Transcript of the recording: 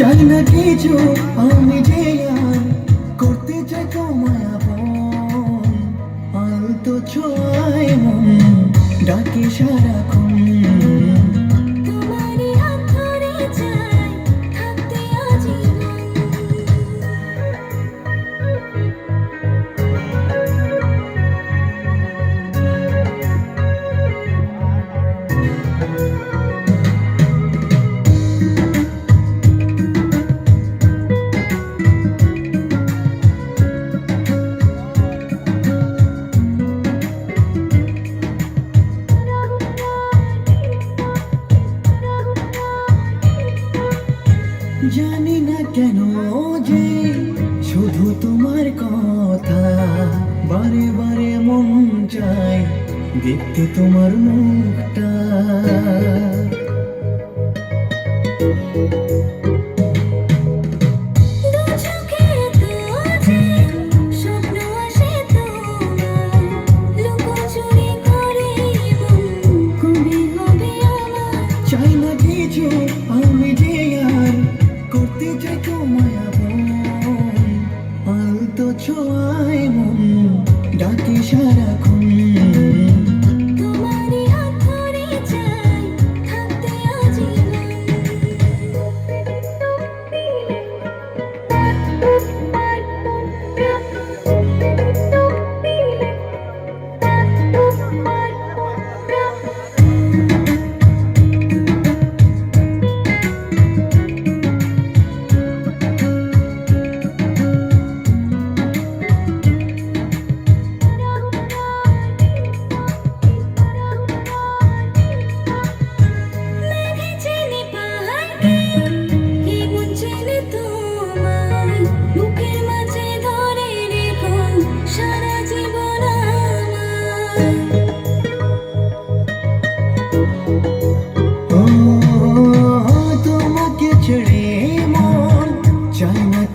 চাই না কিছু আমি যে করতে চাই তোমায় আপন। আলতো ছোঁয়ায় মন ডাকে সারাক্ষণ। জানি না কেন যে শুধু তোমার কথা। বারে বারে মন চায় দেখতে তোমার মুখটা। আমায় মন ডাকে সারা